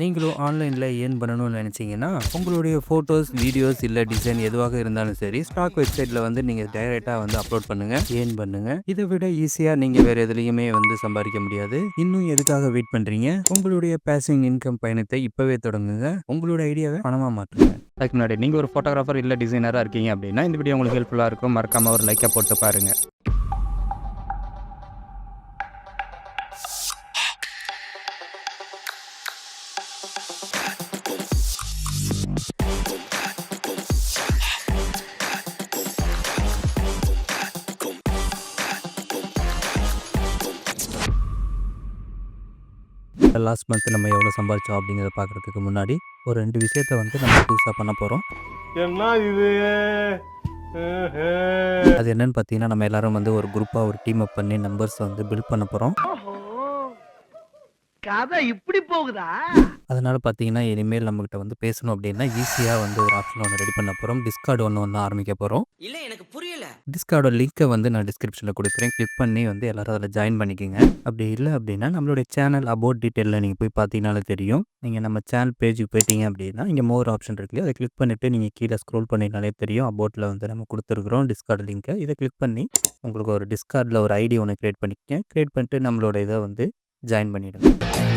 நீங்களும் ஆன்லைனில் ஏர்ன் பண்ணணும்னு நினச்சிங்கன்னா உங்களுடைய ஃபோட்டோஸ் வீடியோஸ் இல்லை டிசைன் எதுவாக இருந்தாலும் சரி ஸ்டாக் வெப்சைட்டில் வந்து நீங்கள் டைரெக்டாக வந்து அப்லோட் பண்ணுங்கள் ஏர்ன் பண்ணுங்கள் இதை விட ஈஸியாக நீங்கள் வேறு எதுலேயுமே வந்து சம்பாதிக்க முடியாது. இன்னும் எதுக்காக வெயிட் பண்ணுறீங்க உங்களுடைய பேசிங் இன்கம் பயணத்தை இப்போவே தொடங்குங்க. உங்களோட ஐடியாவை பணமாக மாற்றுங்க. அதுக்கு முன்னாடி நீங்கள் ஒரு ஃபோட்டோகிராஃபர் இல்லை டிசைனராக இருக்கீங்க அப்படின்னா இந்த வீடியோ உங்களுக்கு ஹெல்ப்ஃபுல்லாக இருக்கும். மறக்காமல் ஒரு லைக்கை போட்டு பாருங்கள் லாஸ்ட் மந்த் நம்ம எவ்வளோ சம்பாதிச்சோம் அப்படிங்கிறத பார்க்குறதுக்கு முன்னாடி ஒரு ரெண்டு விஷயத்த வந்து நம்ம புதுசாக பண்ண போகிறோம் என்ன இது? அது என்னன்னு பார்த்தீங்கன்னா நம்ம எல்லாரும் வந்து ஒரு குரூப்பாக ஒரு டீம் அப் பண்ணி நம்பர்ஸ் வந்து பில்ட் பண்ண போகிறோம் கதை இப்படி போகுதா? அதனால் பார்த்தீங்கன்னா இனிமேல் நம்மகிட்ட வந்து பேசணும் அப்படின்னா ஈஸியாக வந்து ஒரு ஆப்ஷன் ஒன்று ரெடி பண்ண போகிறோம் டிஸ்கார்டு ஒன்று வந்து ஆரம்பிக்க போகிறோம் இல்ல எனக்கு புரியல. டிஸ்கார்டோட லிங்க்கை வந்து நான் டிஸ்கிரிப்ஷனில் கொடுக்குறேன். கிளிக் பண்ணி வந்து எல்லாரும் அதில் ஜாயின் பண்ணிக்கோங்க. அப்படி இல்லை அப்படின்னா நம்மளுடைய சேனல் அபவுட் டீட்டெயிலில் நீங்கள் போய் பார்த்தீங்கனாலே தெரியும். நீங்கள் நம்ம சேனல் பேஜுக்கு போயிட்டீங்க அப்படின்னா இங்கே மோர் ஆப்ஷன் இருக்கு அதை கிளிக் பண்ணிவிட்டு நீங்கள் கீழே ஸ்க்ரோல் பண்ணினாலே தெரியும். அபவுட்டில் வந்து நம்ம கொடுத்துருக்குறோம் டிஸ்கார்டு லிங்க்கை இதை கிளிக் பண்ணி உங்களுக்கு ஒரு டிஸ்கார்டில் ஒரு ஐடி ஒன்று க்ரியேட் பண்ணிக்கங்க. க்ரியேட் பண்ணிட்டு நம்மளோட இதை வந்து ஜாயின் பண்ணிவிடுங்க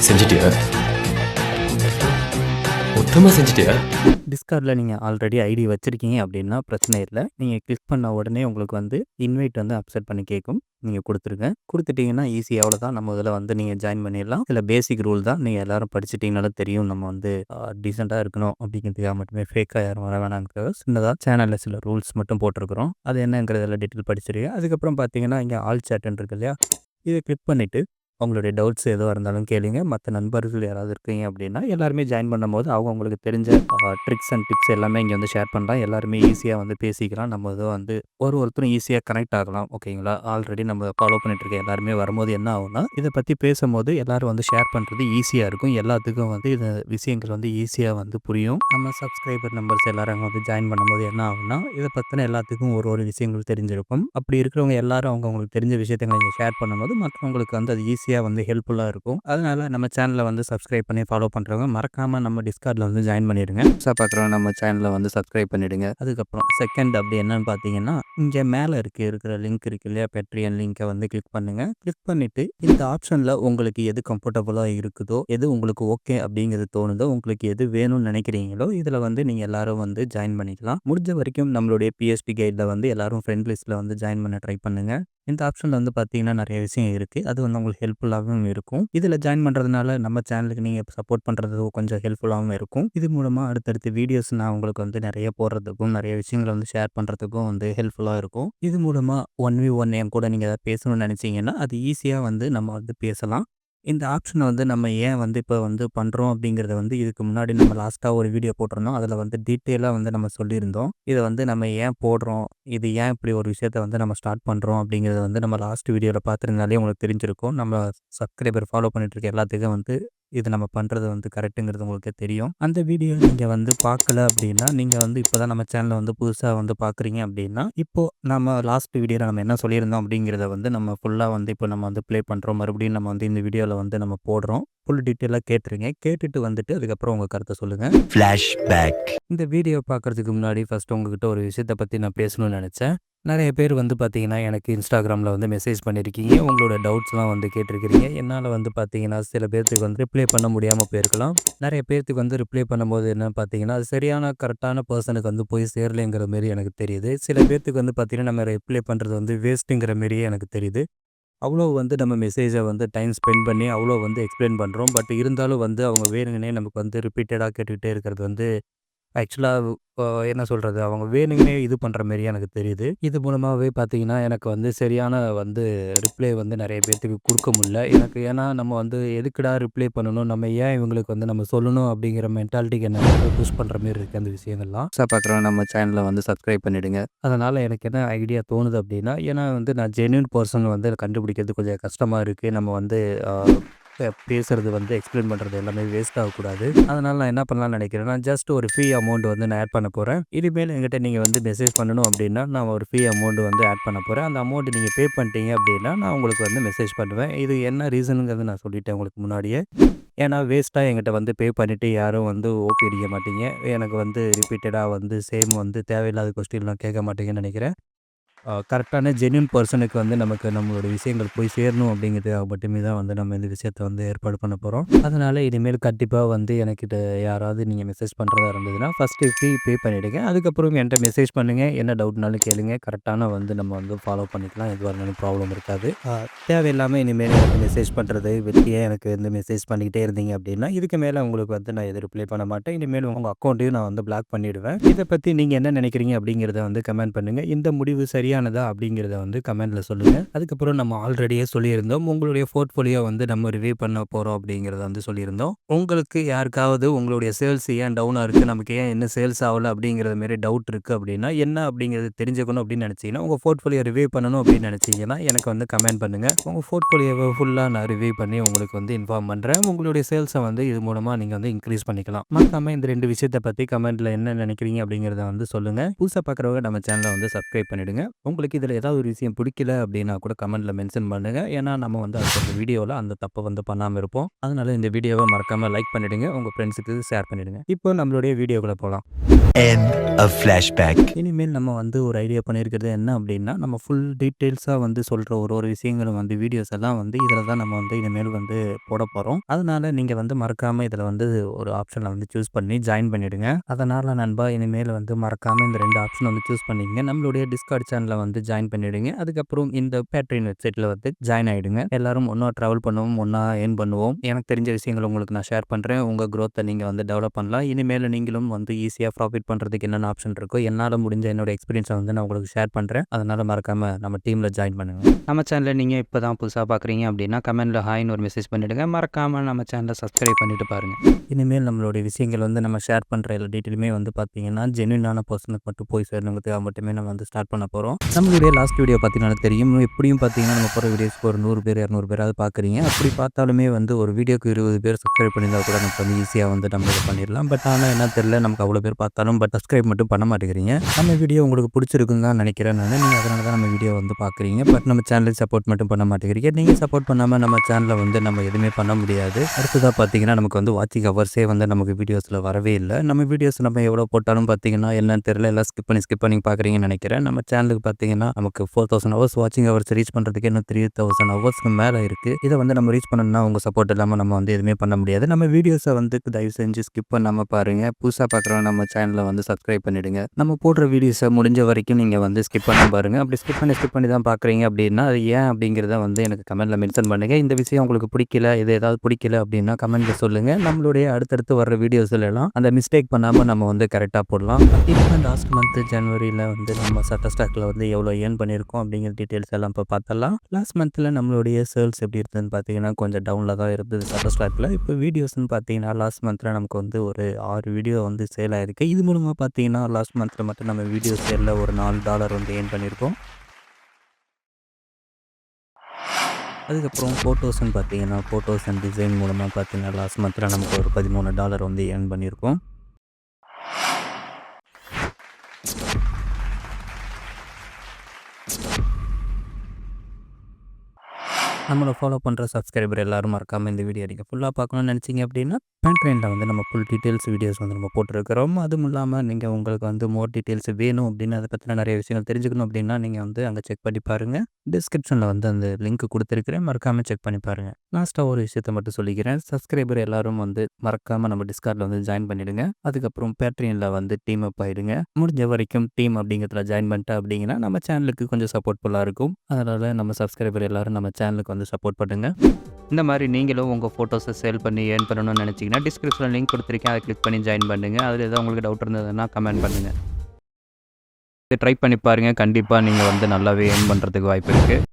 செஞ்சிட்டியா? மொத்தமாக செஞ்சிட்டியா? டிஸ்கார்டில் நீங்கள் ஆல்ரெடி ஐடி வச்சுருக்கீங்க அப்படின்னா பிரச்சனை இல்லை. நீங்கள் கிளிக் பண்ண உடனே உங்களுக்கு வந்து இன்வைட் வந்து அப்செட் பண்ணி கேட்கும் நீங்கள் கொடுத்துருங்க. கொடுத்துட்டிங்கன்னா ஈஸி அவ்வளோதான் நம்ம இதில் வந்து நீங்கள் ஜாயின் பண்ணிடலாம். இதில் பேசிக் ரூல் தான். நீங்கள் எல்லாரும் படிச்சிட்டிங்கனாலும் தெரியும் நம்ம வந்து டீசெண்டாக இருக்கணும் அப்படிங்கிறதுக்காக மட்டுமே ஃபேக்காக யாரும் வர வேணாங்கிறத சின்னதாக சேனலில் சில ரூல்ஸ் மட்டும் போட்டிருக்கிறோம். அது என்னங்கிறதெல்லாம் டீட்டெயில் படிச்சிருக்கேன் அதுக்கப்புறம் பார்த்தீங்கன்னா இங்கே ஆல் சேட்டுன்னு இருக்கு இல்லையா? இதை கிளிக் பண்ணிவிட்டு உங்களுடைய டவுட்ஸ் எதுவாக இருந்தாலும் கேளுங்க. மற்ற நண்பர்கள் யாராவது இருக்கீங்க அப்படின்னா எல்லாருமே ஜாயின் பண்ணும்போது அவங்க உங்களுக்கு தெரிஞ்ச ட்ரிக்ஸ் அண்ட் டிப்ஸ் எல்லாமே இங்கே வந்து ஷேர் பண்ணலாம். எல்லாருமே ஈஸியாக வந்து பேசிக்கலாம். நம்ம இதை வந்து ஒரு ஒருத்தரும் ஈஸியாக கனெக்ட் ஆகலாம். ஓகேங்களா ஆல்ரெடி நம்ம ஃபாலோ பண்ணிட்டு இருக்க எல்லாருமே வரும்போது என்ன ஆகும்னா இதை பற்றி பேசும்போது எல்லாரும் வந்து ஷேர் பண்ணுறது ஈஸியாக இருக்கும். எல்லாத்துக்கும் வந்து இந்த விஷயங்கள் வந்து ஈஸியாக வந்து புரியும். நம்ம சப்ஸ்கிரைபர் நம்பர்ஸ் எல்லாரும் அங்கே வந்து ஜாயின் பண்ணும்போது என்ன ஆகும்னா இதை பற்றின எல்லாத்துக்கும் ஒரு ஒரு விஷயங்கள் தெரிஞ்சிருக்கும். அப்படி இருக்கிறவங்க எல்லாரும் அவங்கவுங்களுக்கு தெரிஞ்ச விஷயத்தை இங்கே ஷேர் பண்ணும்போது மற்றவங்களுக்கு வந்து அது ஈஸியாக வந்து ஹெல்ப்ஃபுல்லாக இருக்கும். அதனால நம்ம சேனலை வந்து சப்ஸ்கிரைப் பண்ணி ஃபாலோ பண்ணுறவங்க மறக்காமல் நம்ம டிஸ்கார்டில் வந்து ஜாயின் பண்ணிடுங்க. பார்க்குறவங்க நம்ம சேனலை வந்து சப்ஸ்கிரைப் பண்ணிடுங்க. அதுக்கப்புறம் செகண்ட் அப்படி என்னன்னு பார்த்தீங்கன்னா இங்கே மேலே இருக்கு இருக்கிற லிங்க் இருக்கு இல்லையா? பெட்ரியன் லிங்கை வந்து கிளிக் பண்ணுங்க. கிளிக் பண்ணிட்டு இந்த ஆப்ஷனில் உங்களுக்கு எது கம்ஃபர்டபுளாக இருக்குதோ எது உங்களுக்கு ஓகே அப்படிங்கிறது தோணுதோ உங்களுக்கு எது வேணும்னு நினைக்கிறீங்களோ இதில் வந்து நீங்கள் எல்லாரும் வந்து ஜாயின் பண்ணிக்கலாம். முடிஞ்ச வரைக்கும் நம்மளுடைய பிஎஸ்பி கைடில் வந்து எல்லாரும் ஃப்ரெண்ட் லிஸ்ட்டில் வந்து ஜாயின் பண்ண ட்ரை பண்ணுங்க. இந்த ஆப்ஷனில் வந்து பார்த்தீங்கன்னா நிறைய விஷயம் இருக்குது அது வந்து உங்களுக்கு ஹெல்ப்ஃபுல்லாகவும் இருக்கும். இதில் ஜாயின் பண்ணுறதுனால நம்ம சேனலுக்கு நீங்கள் சப்போர்ட் பண்ணுறது கொஞ்சம் ஹெல்ப்ஃபுல்லாகவும் இருக்கும். இது மூலமாக அடுத்தடுத்து வீடியோஸ் நான் உங்களுக்கு வந்து நிறைய போடுறதுக்கும் நிறைய விஷயங்களை வந்து ஷேர் பண்ணுறதுக்கும் வந்து ஹெல்ப்ஃபுல்லாக இருக்கும். இது மூலமாக ஒன் வி ஒன் என் கூட நீங்கள் ஏதாவது பேசணும்னு நினச்சிங்கன்னா அது ஈஸியாக வந்து நம்ம வந்து பேசலாம். இந்த ஆப்ஷனை வந்து நம்ம ஏன் வந்து இப்போ வந்து பண்ணுறோம் அப்படிங்கிறத வந்து இதுக்கு முன்னாடி நம்ம லாஸ்ட்டாக ஒரு வீடியோ போட்டிருந்தோம். அதில் வந்து டீட்டெயிலாக வந்து நம்ம சொல்லியிருந்தோம். இதை வந்து நம்ம ஏன் போடுறோம்? இது ஏன் இப்படி ஒரு விஷயத்த வந்து நம்ம ஸ்டார்ட் பண்ணுறோம் அப்படிங்கிறத வந்து நம்ம லாஸ்ட் வீடியோவில் பார்த்துருந்தாலே உங்களுக்கு தெரிஞ்சிருக்கும். நம்ம சப்ஸ்கிரைபர் ஃபாலோ பண்ணிட்டு இருக்க எல்லாத்துக்கும் வந்து இது நம்ம பண்ணுறது வந்து கரெக்டுங்கிறது உங்களுக்கு தெரியும். அந்த வீடியோ நீங்கள் வந்து பார்க்கல அப்படின்னா நீங்கள் வந்து இப்போ தான் நம்ம சேனலை வந்து புதுசாக வந்து பார்க்குறீங்க அப்படின்னா இப்போது நம்ம லாஸ்ட் வீடியோவில் நம்ம என்ன சொல்லியிருந்தோம் அப்படிங்கிறத வந்து நம்ம ஃபுல்லாக வந்து இப்போ நம்ம வந்து ப்ளே பண்ணுறோம் மறுபடியும் நம்ம வந்து இந்த வீடியோவில் வந்து நம்ம போடுறோம். ஃபுல் டீட்டெயிலாக கேட்டுருங்க. கேட்டுட்டு வந்துட்டு அதுக்கப்புறம் உங்கள் கருத்தை சொல்லுங்கள் ஃப்ளாஷ்பேக் இந்த வீடியோ பார்க்குறதுக்கு முன்னாடி ஃபஸ்ட்டு உங்ககிட்ட ஒரு விஷயத்தை பற்றி நான் பேசணும்னு நினச்சேன். நிறைய பேர் வந்து பார்த்தீங்கன்னா எனக்கு இன்ஸ்டாகிராமில் வந்து மெசேஜ் பண்ணியிருக்கீங்க. உங்களோட டவுட்ஸ்லாம் வந்து கேட்டிருக்கிறீங்க. என்னால் வந்து பார்த்தீங்கன்னா சில பேர்த்துக்கு வந்து ரிப்ளை பண்ண முடியாமல் போயிருக்கலாம். நிறைய பேர்த்துக்கு வந்து ரிப்ளை பண்ணும்போது என்ன பார்த்தீங்கன்னா அது சரியான கரெக்டான பர்சனுக்கு வந்து போய் சேரலைங்கிற மாரி எனக்கு தெரியுது. சில பேர்த்துக்கு வந்து பார்த்தீங்கன்னா நம்ம ரிப்ளை பண்ணுறது வந்து வேஸ்ட்டுங்கிற மாரியே எனக்கு தெரியுது. அவ்வளோ வந்து நம்ம மெசேஜை வந்து டைம் ஸ்பெண்ட் பண்ணி அவ்வளோ வந்து எக்ஸ்பிளைன் பண்ணுறோம் பட் இருந்தாலும் வந்து அவங்க வேணுங்கனே நமக்கு வந்து ரிப்பீட்டடாக கேட்டுக்கிட்டே இருக்கிறது வந்து ஆக்சுவலாக என்ன சொல்கிறது அவங்க வேணுங்கனே இது பண்ணுற மாரி எனக்கு தெரியுது. இது மூலமாகவே பார்த்தீங்கன்னா எனக்கு வந்து சரியான வந்து ரிப்ளை வந்து நிறைய பேர்த்துக்கு கொடுக்க முடியல. எனக்கு ஏன்னா நம்ம வந்து எதுக்குடா ரிப்ளை பண்ணணும்? நம்ம ஏன் இவங்களுக்கு வந்து நம்ம சொல்லணும்? அப்படிங்கிற மென்டாலிட்டிக்கு என்ன புஷ் பண்ணுற மாரி இருக்குது அந்த விஷயங்கள்லாம். சார் பார்க்குறோம் நம்ம சேனலை வந்து சப்ஸ்கிரைப் பண்ணிவிடுங்க அதனால் எனக்கு என்ன ஐடியா தோணுது அப்படின்னா ஏன்னா வந்து நான் ஜென்யூன் பர்சன் வந்து கண்டுபிடிக்கிறது கொஞ்சம் கஷ்டமாக இருக்குது நம்ம வந்து பேசுறது வந்து எக்ஸ்பிளைன் பண்ணுறது எல்லாமே வேஸ்ட் ஆகக்கூடாது. அதனால் நான் என்ன பண்ணலாம்னு நினைக்கிறேன்னா ஜஸ்ட் ஒரு ஃபீ அமௌண்ட் வந்து நான் ஆட் பண்ண போகிறேன் இனிமேல் எங்கிட்ட நீங்கள் வந்து மெசேஜ் பண்ணணும் அப்படின்னா நான் ஒரு ஃப்ரீ அமௌண்ட் வந்து ஆட் பண்ண போகிறேன் அந்த அமௌண்ட் நீங்கள் பே பண்ணிட்டீங்க அப்படின்னா நான் உங்களுக்கு வந்து மெசேஜ் பண்ணுவேன். இது என்ன ரீசனுங்கிறது நான் சொல்லிட்டேன் உங்களுக்கு முன்னாடியே. ஏன்னா வேஸ்ட்டாக என்கிட்ட வந்து பே பண்ணிவிட்டு யாரும் வந்து ஓபி அடிக்க மாட்டீங்க. எனக்கு வந்து ரிப்பீட்டடாக வந்து சேம் வந்து தேவையில்லாத கொஸ்டின்லாம் கேட்க மாட்டீங்கன்னு நினைக்கிறேன். கரெக்டான ஜென்யூன் பர்சனுக்கு வந்து நமக்கு நம்மளோட விஷயங்கள் போய் சேரணும் அப்படிங்கிறதுக்காக மட்டுமே தான் வந்து நம்ம இந்த விஷயத்த வந்து ஏற்பாடு பண்ண போகிறோம் அதனால் இனிமேல் கண்டிப்பாக வந்து எனக்கிட்ட யாராவது நீங்கள் மெசேஜ் பண்ணுறதா இருந்ததுன்னா ஃபஸ்ட்டு ஃபீ பே பண்ணிவிடுங்க அதுக்கப்புறம் என்கிட்ட மெசேஜ் பண்ணுங்கள் என்ன டவுட்னாலும் கேளுங்க. கரெக்டான வந்து நம்ம வந்து ஃபாலோ பண்ணிக்கலாம். எதுவாக இருந்தாலும் ப்ராப்ளம் இருக்காது. தேவையில்லாமல் இனிமேல் எனக்கு மெசேஜ் பண்ணுறது வெற்றியே எனக்கு வந்து மெசேஜ் பண்ணிக்கிட்டே இருந்தீங்க அப்படின்னா இதுக்கு மேலே உங்களுக்கு வந்து நான் எது ரிப்ளை பண்ண மாட்டேன். இனிமேல் உங்கள் அக்கௌண்ட்டையும் நான் வந்து பிளாக் பண்ணிவிடுவேன் இதை பற்றி நீங்கள் என்ன நினைக்கிறீங்க அப்படிங்கிறத வந்து கமெண்ட் பண்ணுங்கள் இந்த முடிவு சரி சரியானதா அப்படிங்கிறத வந்து கமெண்ட்டில் சொல்லுங்கள் அதுக்கப்புறம் நம்ம ஆல்ரெடியே சொல்லியிருந்தோம். உங்களுடைய போர்ட்ஃபோலியோ வந்து நம்ம ரிவ்யூ பண்ண போகிறோம் அப்படிங்கிறத வந்து சொல்லியிருந்தோம். உங்களுக்கு யாருக்காவது உங்களுடைய சேல்ஸ் ஏன் டவுனாக இருக்குது நமக்கு ஏன் என்ன சேல்ஸ் ஆகலை அப்படிங்கிறது மாரி டவுட் இருக்குது அப்படின்னா என்ன அப்படிங்கிறது தெரிஞ்சுக்கணும் அப்படின்னு நினச்சிங்கன்னா உங்கள் போர்ட்ஃபோலியோ ரிவ்யூ பண்ணணும் அப்படின்னு நினச்சிங்கன்னா எனக்கு வந்து கமெண்ட் பண்ணுங்கள் உங்கள் போர்ட்ஃபோலியோவை ஃபுல்லாக நான் ரிவ்யூ பண்ணி உங்களுக்கு வந்து இன்ஃபார்ம் பண்ணுறேன் உங்களுடைய சேல்ஸை வந்து இது மூலமாக நீங்கள் வந்து இன்க்ரீஸ் பண்ணிக்கலாம். மறக்காம இந்த ரெண்டு விஷயத்தை பற்றி கமெண்ட்டில் என்ன நினைக்கிறீங்க அப்படிங்கிறத வந்து சொல்லுங்கள் புதுசாக பார்க்குறவங்க நம்ம சேனலை வந்து சப்ஸ்கிரைப் பண்ணிவிடுங்க உங்களுக்கு இதில் ஏதாவது ஒரு விஷயம் பிடிக்கல அப்படின்னா கூட கமெண்ட்டில் மென்ஷன் பண்ணுங்கள் ஏன்னா நம்ம வந்து அடுத்த வீடியோவில் அந்த தப்பை வந்து பண்ணாமல் இருப்போம். அதனால் இந்த வீடியோவை மறக்காமல் லைக் பண்ணிவிடுங்க உங்கள் ஃப்ரெண்ட்ஸுக்கு ஷேர் பண்ணிவிடுங்க இப்போ நம்மளுடைய வீடியோக்குள்ளே போகலாம் End of flashback. இனிமேல் நம்ம வந்து ஒரு ஐடியா பண்ணியிருக்கிறது என்ன அப்படின்னா நம்ம ஃபுல் டீட்டெயில்ஸாக வந்து சொல்கிற ஒரு ஒரு விஷயங்களும் வந்து வீடியோஸ் எல்லாம் வந்து இதில் தான் நம்ம வந்து இனிமேல் வந்து போட போகிறோம் அதனால நீங்கள் வந்து மறக்காமல் இதில் வந்து ஒரு ஆப்ஷனை வந்து சூஸ் பண்ணி ஜாயின் பண்ணிவிடுங்க அதனால் நண்பா இனிமேல் வந்து மறக்காமல் இந்த ரெண்டு ஆப்ஷன் வந்து சூஸ் பண்ணிங்க நம்மளுடைய டிஸ்கார்ட் சேனலில் வந்து ஜாயின் பண்ணிவிடுங்க அதுக்கப்புறம் இந்த பேட்ரின் வெப்சைட்டில் வந்து ஜாயின் ஆகிடுங்க எல்லாரும் ஒன்றா ட்ராவல் பண்ணுவோம் ஒன்றா ஏர்ன் பண்ணுவோம். எனக்கு தெரிஞ்ச விஷயங்கள் உங்களுக்கு நான் ஷேர் பண்ணுறேன் உங்கள் க்ரோத்தை நீங்கள் வந்து டெவலப் பண்ணலாம். இனிமேல் நீங்களும் வந்து ஈஸியாக ப்ராஃபிட் பண்ணுறதுக்கு என்னென்ன ஆப்ஷன் இருக்கோ என்னால் முடிஞ்ச என்னோட எக்ஸ்பீரியன்ஸை வந்து நான் உங்களுக்கு ஷேர் பண்ணுறேன் அதனால் மறக்காமல் நம்ம டீமில் ஜாயின் பண்ணுங்கள் நம்ம சேனலை நீங்கள் இப்போ தான் புதுசாக பார்க்குறீங்க அப்படின்னா கமெண்ட்டில் ஹாய்னு ஒரு மெசேஜ் பண்ணிவிடுங்க மறக்காமல் நம்ம சேனலை சப்ஸ்கிரைப் பண்ணிட்டு பாருங்கள் இனிமேல் நம்மளுடைய விஷயங்கள் வந்து நம்ம ஷேர் பண்ணுற எல்லா டீட்டெயிலுமே வந்து பார்த்தீங்கன்னா ஜென்யூனான பர்சனுக்கு மட்டும் போய் சேரணுங்கிறதுக்காக மட்டுமே நம்ம வந்து ஸ்டார்ட் பண்ண போகிறோம் நம்மளுடைய லாஸ்ட் வீடியோ பார்த்தீங்கன்னா தெரியும். எப்படியும் பார்த்தீங்கன்னா நம்ம போகிற வீடியோஸ்க்கு ஒரு நூறு பேர் இரநூறு பேராவது பார்க்குறீங்க அப்படி பார்த்தாலுமே வந்து ஒரு வீடியோக்கு இருபது பேர் சப்ஸ்கிரைப் பண்ணியிருந்தா கூட நமக்கு வந்து ஈஸியாக வந்து நம்ம இது பண்ணிடலாம். பட் ஆனால் என்ன தெரியல. நமக்கு அவ்வளோ பேர் பார்த்தாலும் பட் சப்ஸ்கிரைப் மட்டும் பண்ண மாட்டேங்கிறீங்க. நம்ம வீடியோ உங்களுக்கு பிடிச்சிருக்குன்னு தான் நினைக்கிறேன் நான். நீங்கள் அதனால தான் நம்ம வீடியோ வந்து பார்க்குறீங்க. பட் நம்ம சேனலுக்கு சப்போர்ட் மட்டும் பண்ண மாட்டேங்கிறீங்க. நீங்கள் சப்போர்ட் பண்ணாமல் நம்ம சேனலை வந்து நம்ம எதுவுமே பண்ண முடியாது. அடுத்ததாக பார்த்தீங்கன்னா நமக்கு வந்து வாட்சிங் ஹவர்ஸே வந்து நமக்கு வீடியோஸில் வரவே இல்லை. நம்ம வீடியோஸ் நம்ம எவ்வளோ போட்டாலும் பார்த்தீங்கன்னா என்னன்னு தெரியல. எல்லாம் ஸ்கிப் பண்ணி ஸ்கிப் பண்ணி பார்க்குறீங்கன்னு நினைக்கிறேன். நம்ம சேனலுக்கு பார்த்தீங்கன்னா நமக்கு ஃபோர் தௌசண்ட் ஹவர்ஸ் வாட்சிங் ஹவர்ஸ் ரீச் பண்ணுறதுக்கு இன்னும் த்ரீ தௌசண்ட் ஹவர்ஸ்க்கு மேலே இருக்குது இதை வந்து நம்ம ரீச் பண்ணணும்னா உங்கள் சப்போர்ட் இல்லாமல் நம்ம வந்து எதுவுமே பண்ண முடியாது. நம்ம வீடியோஸை வந்து தயவு செஞ்சு ஸ்கிப் பண்ணாமல் பாருங்கள் புதுசாக பார்க்குறோம் நம்ம சேனலில் சேனலை வந்து சப்ஸ்கிரைப் பண்ணிடுங்க. நம்ம போடுற வீடியோஸை முடிஞ்ச வரைக்கும் நீங்கள் வந்து ஸ்கிப் பண்ண பாருங்க. அப்படி ஸ்கிப் பண்ணி ஸ்கிப் பண்ணி தான் பார்க்குறீங்க அப்படின்னா அது ஏன் அப்படிங்கிறத வந்து எனக்கு கமெண்ட்டில் மென்ஷன் பண்ணுங்கள் இந்த விஷயம் உங்களுக்கு பிடிக்கல இது ஏதாவது பிடிக்கல அப்படின்னா கமெண்ட்டில் சொல்லுங்கள் நம்மளுடைய அடுத்தடுத்து வர வீடியோஸ்ல எல்லாம் அந்த மிஸ்டேக் பண்ணாமல் நம்ம வந்து கரெக்டாக போடலாம். இப்போ லாஸ்ட் மந்த் ஜனவரியில் வந்து நம்ம சட்ட ஸ்டாக்கில் வந்து எவ்வளோ ஏர்ன் பண்ணியிருக்கோம் அப்படிங்கிற டீட்டெயில்ஸ் எல்லாம் இப்போ பார்த்தலாம் லாஸ்ட் மந்த்தில் நம்மளுடைய சேல்ஸ் எப்படி இருந்ததுன்னு பார்த்தீங்கன்னா கொஞ்சம் டவுனில் தான் இருந்தது சட்ட ஸ்டாக்கில் இப்போ வீடியோஸ்னு பார்த்தீங்கன்னா லாஸ்ட் மந்தில் நமக்கு வந்து ஒரு ஆறு வீடியோ வந்து சேல் ஆயிருக்கு. இது மூலமாக பார்த்தீங்கன்னா லாஸ்ட் மந்தில் மட்டும் நம்ம வீடியோ சேரில் ஒரு நாலு டாலர் வந்து ஏர்ன் பண்ணியிருக்கோம். அதுக்கப்புறம் ஃபோட்டோஸ்ன்னு பார்த்தீங்கன்னா ஃபோட்டோஸ் அண்ட் டிசைன் மூலமாக பார்த்தீங்கன்னா லாஸ்ட் மந்தில் நமக்கு ஒரு பதிமூணு டாலர் வந்து ஏர்ன் பண்ணியிருக்கோம். நம்மளை ஃபாலோ பண்ணுற சப்ஸ்கிரைபர் எல்லாரும் மறக்காமல் இந்த வீடியோ நீங்கள் ஃபுல்லாக பார்க்கணும்னு நினச்சிங்க அப்படின்னா பேண்ட்ரைனில் வந்து நம்ம ஃபுல் டீட்டெயில்ஸ் வீடியோஸ் வந்து நம்ம போட்டிருக்கிறோம். அதுவும் இல்லாமல் நீங்கள் உங்களுக்கு வந்து மோர் டீட்டெயில்ஸ் வேணும் அப்படின்னு அதை பற்றின நிறைய விஷயங்கள் தெரிஞ்சுக்கணும் அப்படின்னா நீங்கள் வந்து அங்கே செக் பண்ணி பாருங்கள் டிஸ்கிரிப்ஷனில் வந்து அந்த லிங்க் கொடுத்துருக்கிறேன். மறக்காமல் செக் பண்ணி பாருங்கள் லாஸ்ட்டாக ஒரு விஷயத்தை மட்டும் சொல்லிக்கிறேன். சப்ஸ்கிரைபர் எல்லாரும் வந்து மறக்காமல் நம்ம டிஸ்கார்டில் வந்து ஜாயின் பண்ணிவிடுங்க அதுக்கப்புறம் பேட்ரியனில் வந்து டீம் அப் ஆகிடுங்க முடிஞ்ச வரைக்கும் டீம் அப்படிங்கிறதுல ஜாயின் பண்ணிட்டா அப்படிங்கன்னா நம்ம சேனலுக்கு கொஞ்சம் சப்போர்ட்ஃபுல்லாக இருக்கும். அதனால் நம்ம சப்ஸ்கிரைபர் எல்லாரும் நம்ம சேனலுக்கு வந்து சப்போர்ட் பண்ணுங்கள் இந்த மாதிரி நீங்களும் உங்கள் ஃபோட்டோஸை சேல் பண்ணி ஏர்ன் பண்ணணும்னு நினச்சிங்கன்னா டிஸ்கிரிப்ஷனில் லிங்க் கொடுத்துருக்கேன். அதை கிளிக் பண்ணி ஜாயின் பண்ணுங்கள் அதில் எதாவது உங்களுக்கு டவுட் இருந்ததுன்னா கமெண்ட் பண்ணுங்கள் இதை ட்ரை பண்ணி பாருங்கள் கண்டிப்பாக நீங்கள் வந்து நல்லாவே ஏர்ன் பண்ணுறதுக்கு வாய்ப்பு இருக்குது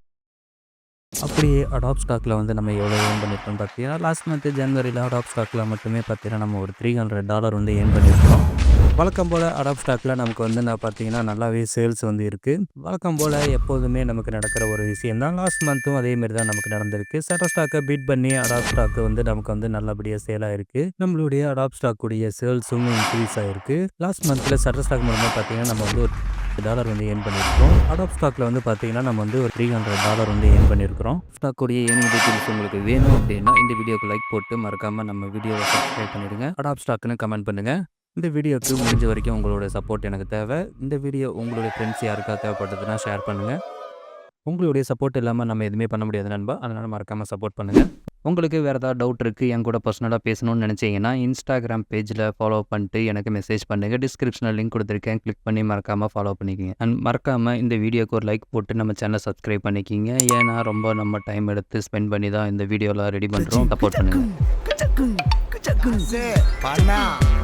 அப்படியே அடாப் ஸ்டாக்கில் வந்து நம்ம எவ்வளோ ஏர்ன் பண்ணியிருக்கோம் பார்த்தீங்கன்னா லாஸ்ட் மந்த்து ஜனவரியில் அடாப் ஸ்டாக்கில் மட்டுமே பார்த்தீங்கன்னா நம்ம ஒரு த்ரீ ஹண்ட்ரட் டாலர் வந்து ஏர்ன் பண்ணியிருக்கோம் வழக்கம் போல் அடாப் ஸ்டாக்கில் நமக்கு வந்து நான் பார்த்தீங்கன்னா நல்லாவே சேல்ஸ் வந்து இருக்குது வழக்கம் போல் எப்போதுமே நமக்கு நடக்கிற ஒரு விஷயம் தான். லாஸ்ட் மந்த்தும் அதேமாரி தான் நமக்கு நடந்திருக்கு. சட்ட ஸ்டாக்கை பீட் பண்ணி அடாப் ஸ்டாக்கு வந்து நமக்கு வந்து நல்லபடியாக சேல் இருக்குது நம்மளுடைய அடாப் ஸ்டாக்குடைய சேல்ஸும் இன்க்ரீஸ் ஆகிருக்கு லாஸ்ட் மந்த்தில் சட்ட ஸ்டாக் மூலமாக பார்த்தீங்கன்னா நம்ம வந்து ஒரு டாலர் வந்து ஏர்ன் பண்ணியிருக்கோம் அடாப் ஸ்டாக்ல வந்து பார்த்தீங்கன்னா நம்ம வந்து ஒரு த்ரீ ஹண்ட்ரட் டாலர் வந்து ஏர்ன் பண்ணியிருக்கிறோம். ஸ்டாக்குடைய ஏர்னிங் டீட்டெயில்ஸ் உங்களுக்கு வேணும் அப்படின்னா இந்த வீடியோக்கு லைக் போட்டு மறக்காமல் நம்ம வீடியோவை சப்ஸ்கிரைப் பண்ணிடுங்க. அடாப் ஸ்டாக்னு கமெண்ட் பண்ணுங்கள் இந்த வீடியோக்கு முடிஞ்ச வரைக்கும் உங்களோட சப்போர்ட் எனக்கு தேவை. இந்த வீடியோ உங்களுடைய ஃப்ரெண்ட்ஸ் யாருக்கா தேவைப்பட்டதுன்னா ஷேர் பண்ணுங்கள் உங்களுடைய சப்போர்ட் இல்லாமல் நம்ம எதுவுமே பண்ண முடியாது நண்பா. அதனால் மறக்காமல் சப்போர்ட் பண்ணுங்கள் உங்களுக்கு வேறு ஏதாவது டவுட் இருக்குது என் கூட பர்சனலாக பேசணும்னு நினச்சிங்கன்னா இன்ஸ்டாகிராம் பேஜில் ஃபாலோ பண்ணிட்டு எனக்கு மெசேஜ் பண்ணுங்கள் டிஸ்கிரிப்ஷனில் லிங்க் கொடுத்துருக்கேன். கிளிக் பண்ணி மறக்காமல் ஃபாலோ பண்ணிக்கிங்க. அண்ட் மறக்காமல் இந்த வீடியோக்கு ஒரு லைக் போட்டு நம்ம சேனலை சப்ஸ்கிரைப் பண்ணிக்கிங்க. ஏன்னா ரொம்ப நம்ம டைம் எடுத்து ஸ்பெண்ட் பண்ணி தான் இந்த வீடியோலாம் ரெடி பண்ணுறோம் சப்போர்ட் பண்ணுங்கள்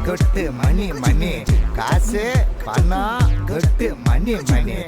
கொட்டு மணி மணி. காசு பணம் கொட்டு மணி மணி.